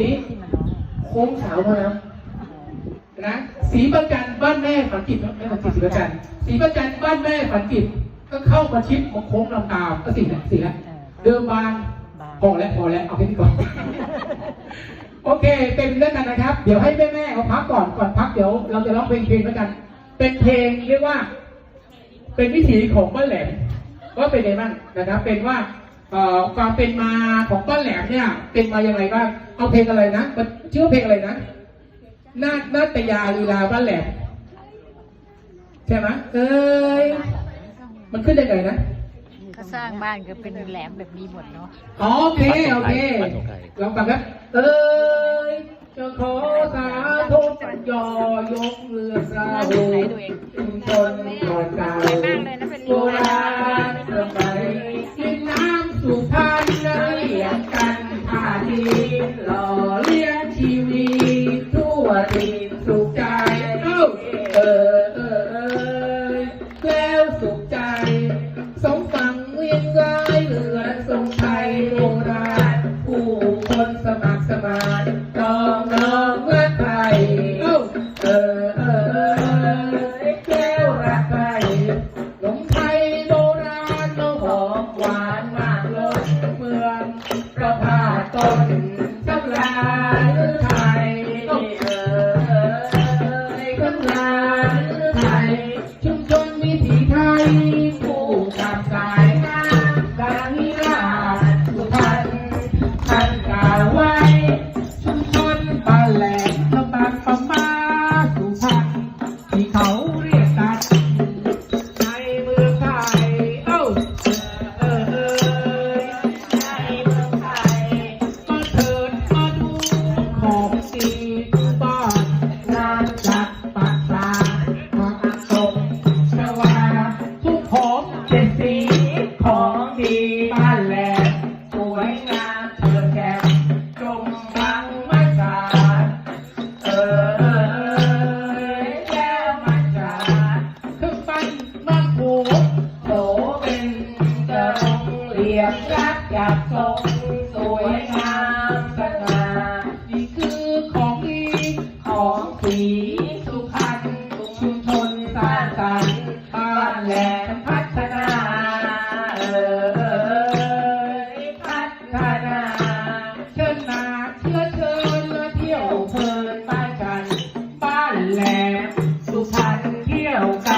นี้โค้งสาวมาแล้วนะสีประจันบ้านแม่ฝันจิตแม่ฝันจิตสีประจันสีประจันบ้านแม่ฝันจิตก็เข้ามาชิดมาโค้งลำตามก็สีแหละสีแล้วเดิมบางพอแล้วพอแล้วเอาแค่นี้ก่อนโอเค เป็นเรื่องกันนะครับ เดี๋ยวให้แม่แม่ๆเขาพักก่อนก่อนพักเดี๋ยวเราจะร้องเพลงเพลงแล้วกัน เป็นเพลงเรียกว่า เป็นวิถีของบ้านแหลมว่าเป็นไงบ้างนะครับ เป็นว่าเอ่อ ความเป็นมาของบ้านแหลมเนี่ย เป็นมาอย่างไรบ้าง เอาเพลงอะไรนะมันชื่อเพลงอะไรนะนาฏนาตยาลีลาบ้านแหลมใช่ไหมเอ้ยมันขึ้นยังไงนะก็สร้างบ้านก็เป็นแหลมแบบนี้หมดเนาะอ๋อโอเคโอเคลองฟังครับเอ้ยจะขอสาธุจันยอยกเรือสาธุชุมชนก่อนเก่าโหล่อเลี้ยงชีวิตทั่วทินสุขใจเอ้าเออเออเออแล้วสุขใจ สมฟังเวียนรายเรือทรงไทยโบราณผู้คนสมัครสมานรองนองเมื่อไทยเอ้าเออเออเออแก้วรักไทยหลงไทยโบราณน้องหอมหวาน มังคูโถเป็นกระรงเหลี่ยมรักอยากทรงสวยงามสง่านี่คือของดีของสีสุพรรณชุมชนสร้างสรรค์บ้านแหลมพัฒนาเออเออเออพัฒนาเชิญมาเชื้อเชิญมาเที่ยวเพลินบ้านกันบ้านแหลมสุพรรณเที่ยวกัน